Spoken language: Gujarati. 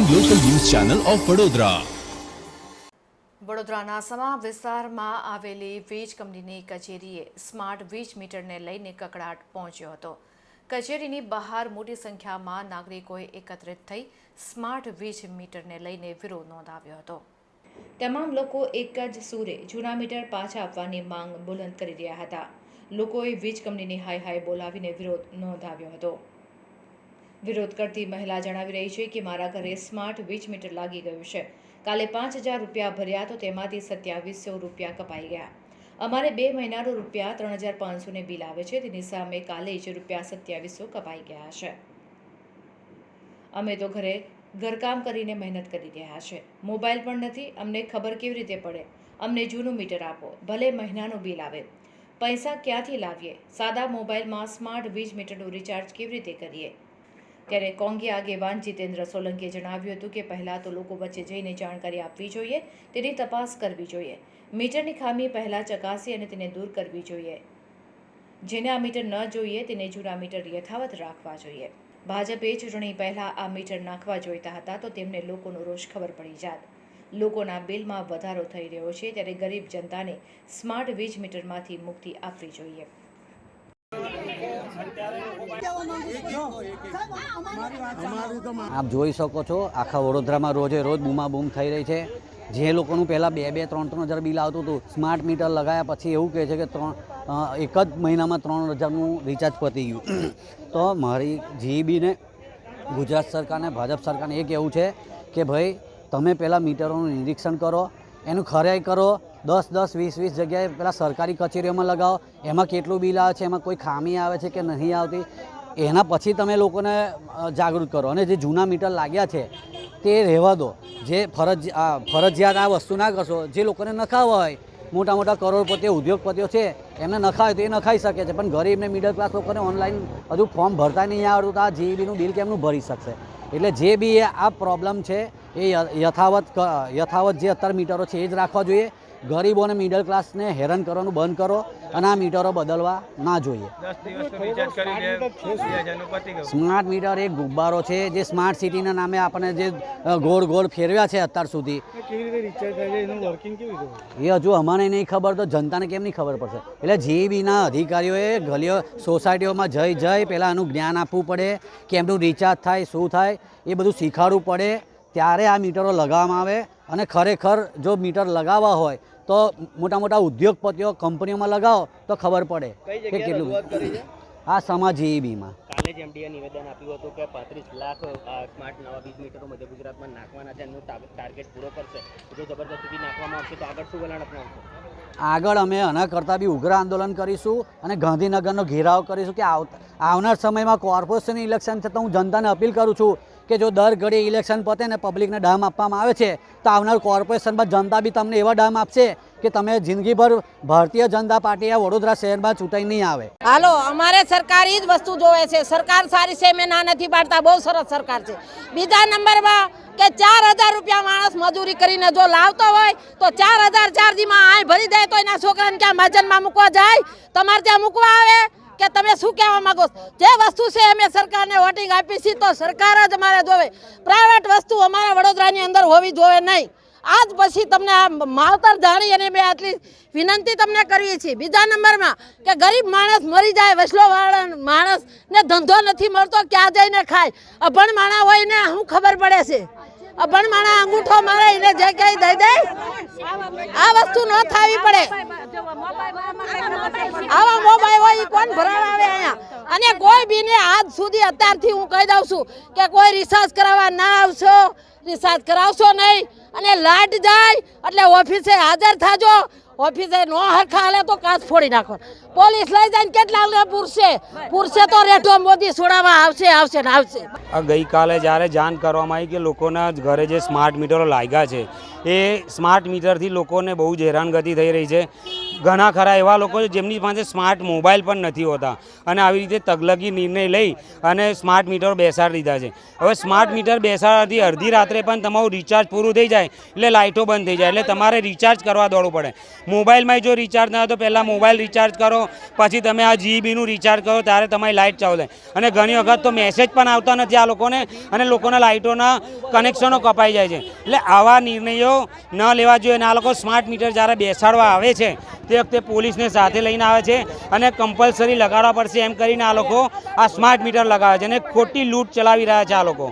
ચેનલ ઓફ વડોદરા વડોદરાના સમા વિસ્તારમાં આવેલી વીજ કંપનીની કચેરીએ સ્માર્ટ વીજ મીટરને લઈને કકડાટ પહોંચ્યો હતો. કચેરીની બહાર મોટી સંખ્યામાં નાગરિકોએ એકત્રિત થઈ સ્માર્ટ વીજ મીટરને લઈને વિરોધ નોંધાવ્યો હતો. તમામ લોકો એક જ સૂરે જૂના મીટર પાછા આપવાની માંગ બુલંદ કરી રહ્યા હતા. લોકોએ વીજ કંપનીની હાય હાય બોલાવીને વિરોધ નોંધાવ્યો હતો. વિરોધ કરતી મહિલા જણાવી રહી છે કે મારા ઘરે સ્માર્ટ વીજ મીટર લાગી ગયું છે. કાલે પાંચ હજાર રૂપિયા ભર્યા તો તેમાંથી સત્યાવીસો રૂપિયા કપાઈ ગયા. અમારે બે મહિનાનો રૂપિયા ત્રણ હજાર પાંચસોને બિલ આવે છે. તેની સામે કાલે જ રૂપિયા સત્યાવીસો કપાઈ ગયા છે. અમે તો ઘરે ઘરકામ કરીને મહેનત કરી રહ્યા છે. મોબાઈલ પણ નથી. અમને ખબર કેવી રીતે પડે? અમને જૂનું મીટર આપો. ભલે મહિનાનું બિલ આવે. પૈસા ક્યાંથી લાવીએ? સાદા મોબાઈલમાં સ્માર્ટ વીજ મીટરનું રિચાર્જ કેવી રીતે કરીએ? ત્યારે કોંગી આગેવાન જીતેન્દ્ર સોલંકીએ જણાવ્યું હતું કે પહેલાં તો લોકો વચ્ચે જઈને જાણકારી આપવી જોઈએ, તેની તપાસ કરવી જોઈએ. મીટરની ખામી પહેલાં ચકાસી અને તેને દૂર કરવી જોઈએ. જેને આ મીટર ન જોઈએ, તેને જૂના મીટર યથાવત રાખવા જોઈએ. ભાજપે ચૂંટણી પહેલાં આ મીટર નાખવા જોઈતા હતા તો તેમને લોકોનો રોષ ખબર પડી જાત. લોકોના બિલમાં વધારો થઈ રહ્યો છે, ત્યારે ગરીબ જનતાને સ્માર્ટ વીજ મીટરમાંથી મુક્તિ આપવી જોઈએ. આપ જોઈ શકો છો, આખા વડોદરામાં રોજે રોજ બૂમાબૂમ થઈ રહી છે. જે લોકોનું પહેલાં બે બે, ત્રણ ત્રણ હજાર બિલ આવતું હતું, સ્માર્ટ મીટર લગાવ્યા પછી એવું કહે છે કે ત્રણ એક જ મહિનામાં ત્રણ હજારનું રિચાર્જ પતી ગયું. તો મારી જીબીને ગુજરાત સરકારને, ભાજપ સરકારને એ કહેવું છે કે ભાઈ, તમે પહેલાં મીટરોનું નિરીક્ષણ કરો, એનું ખરાઈ કરો દસ દસ, વીસ વીસ જગ્યાએ પેલા સરકારી કચેરીઓમાં લગાવો. એમાં કેટલું બિલ આવે છે, એમાં કોઈ ખામી આવે છે કે નહીં આવતી? એના પછી તમે લોકોને જાગૃત કરો. અને જે જૂના મીટર લાગ્યા છે, તે રહેવા દો. જે ફરજ ફરજિયાત આ વસ્તુ ના કરશો, જે લોકોને નખાવા હોય, મોટા મોટા કરોડપતિઓ ઉદ્યોગપતિઓ છે, એમને નખાય તો એ નખાઈ શકે છે. પણ ગરીબને મિડલ ક્લાસ લોકોને ઓનલાઈન હજુ ફોર્મ ભરતા નહીં આવડતું તો આ જીઈબીનું બિલ કેમનું ભરી શકશે? એટલે જે બી આ પ્રોબ્લેમ છે, એ યથાવત યથાવત જે અત્યારે મીટરો છે, એ જ રાખવા જોઈએ. ગરીબો અને મિડલ ક્લાસને હેરાન કરવાનું બંધ કરો અને આ મીટરો બદલવા ના જોઈએ. દસ દિવસનું રિચાર્જ કરી દે બે હજારનું પતી ગયું. સ્માર્ટ મીટર એક ગુબ્બારો છે જે સ્માર્ટ સિટીના નામે આપણને જે ગોળ ગોળ ફેરવ્યા છે અત્યાર સુધી. કેવી રીતે રિચાર્જ થાય છે? એનું વર્કિંગ કેવી રીતે એ હજુ અમને નહીં ખબર તો જનતાને કેમ નહીં ખબર પડશે? એટલે જીબીના અધિકારીઓએ ગલીઓ સોસાયટીઓમાં જઈ જઈ પહેલાં એનું જ્ઞાન આપવું પડે કેમનું રિચાર્જ થાય શું થાય એ બધું શીખવાડવું પડે ત્યારે આ મીટરો લગાવવામાં આવે. અને ખરેખર જો મીટર લગાવવા હોય તો મોટા મોટા ઉદ્યોગપતિઓ કંપનીઓમાં લગાવો તો ખબર પડે કે કેટલું આ સમા જીઈબીમાં કાલે જ એમડીએ નિવેદન આપ્યું હતું કે પાંત્રીસ લાખ સ્માર્ટ નવા વીજ મીટરો મધ્ય ગુજરાતમાં નાખવાના છે. એનો ટાર્ગેટ પૂરો કરશે. જો જબરદસ્તીથી નાખવામાં આવશે તો આગળ શું વલણ અપનાવશે? આગળ અમે આના કરતાં બી ઉગ્ર આંદોલન કરીશું અને ગાંધીનગરનો ઘેરાવ કરીશું કે આવનાર સમયમાં કોર્પોરેશન ઇલેક્શન છે તો હું જનતાને અપીલ કરું છું કે જો દર ઘડી ઇલેક્શન પતે ને પબ્લિકને ડામ આપવામાં આવે છે, તો આવનાર કોર્પોરેશનમાં જનતા બી તમને એવા ડામ આપશે કે તમે જિંદગીભર ભારતીય જનતા પાર્ટી વડોદરા શહેરમાં ચૂંટાઈ નહીં આવે. હાલો, અમારે સરકારી જ વસ્તુ જોવે છે. સરકાર સારી છે, મેં ના નથી પાડતા. બહુ સરસ સરકાર છે. બીજા નંબરમાં કે ચાર હજાર રૂપિયા માણસ મજૂરી કરીને જો લાવતો હોય, તો ચાર હજાર ચાર્જીમાં આય ભરી દે, તો એના છોકરાને ક્યાં માજનમાં મૂકવા જાય? તમારે ત્યાં મૂકવા આવે? કે તમે શું કહેવા માંગો જે વસ્તુ છે અમે સરકારને વોટિંગ આપી છે તો સરકાર જ અમારે જોવે. પ્રાઇવેટ વસ્તુ અમારા વડોદરાની અંદર હોવી જોવે નહીં. આજ પછી તમને આ માવતર જાણી અને મેં આટલી વિનંતી તમને કરીએ છીએ. બીજા નંબરમાં કે ગરીબ માણસ મરી જાય વસલો માણસને ધંધો નથી મળતો, ક્યાં જઈને ખાય? અભણ માણા હોય ને શું ખબર પડે છે? અભણ માણા અંગૂઠો મારે એને જે કઈ દઈ દે, આ વસ્તુ ન થાવી પડે. આવા મોબાઈલ હોય કોણ ભરાવા આવે અહીંયા? અને કોઈ બીને આજ સુધી અત્યારથી હું કહી દઉં છું કે કોઈ રિસર્ચ કરાવવા ના આવશો રિસર્ચ કરાવશો નહીં. અને લાટ જાય, એટલે ઓફિસે હાજર થાજો. ઓફિસે નો હરખા હાલે તો કાચ ફોડી નાખો. પોલીસ લઈ જાય કેટલા પૂરશે? પૂરશે તો રેઠો મોદી છોડાવવા આવશે આવશે ને આવશે. આ ગઈકાલે જ્યારે જાણ કરવામાં આવી કે લોકોના ઘરે જે સ્માર્ટ મીટરો લાગ્યા છે, એ સ્માર્ટ મીટરથી લોકોને બહુ જ હેરાનગતિ થઈ રહી છે. ઘણા ખરા એવા લોકો છે જેમની પાસે સ્માર્ટ મોબાઈલ પણ નથી હોતા. અને આવી રીતે તગલગી નિર્ણય લઈ અને સ્માર્ટ મીટર બેસાડી દીધા છે. હવે સ્માર્ટ મીટર બેસાડવાથી અડધી રાત્રે પણ તમારું રિચાર્જ પૂરું થઈ જાય એટલે લાઇટો બંધ થઈ જાય એટલે તમારે રિચાર્જ કરવા દોડવું પડે. મોબાઈલમાં જો રિચાર્જ ના હોય તો પહેલાં મોબાઈલ રિચાર્જ કરો, પછી તમે આ જીબીનું રિચાર્જ કરો, ત્યારે તમારી લાઇટ ચાલુ થાય. અને ઘણી વખત તો મેસેજ પણ આવતા નથી આ લોકોને અને લોકોના લાઇટોના કનેક્શનો કપાઈ જાય છે. એટલે આવા નિર્ણયો ન લેવા જોઈએ અને આ લોકો સ્માર્ટ મીટર જ્યારે બેસાડવા આવે છે તે વખતે પોલીસને સાથે લઈને આવે છે અને કમ્પલસરી લગાડવા પડશે એમ કરીને આ લોકો આ સ્માર્ટ મીટર લગાવે છે અને ખોટી લૂંટ ચલાવી રહ્યા છે આ લોકો.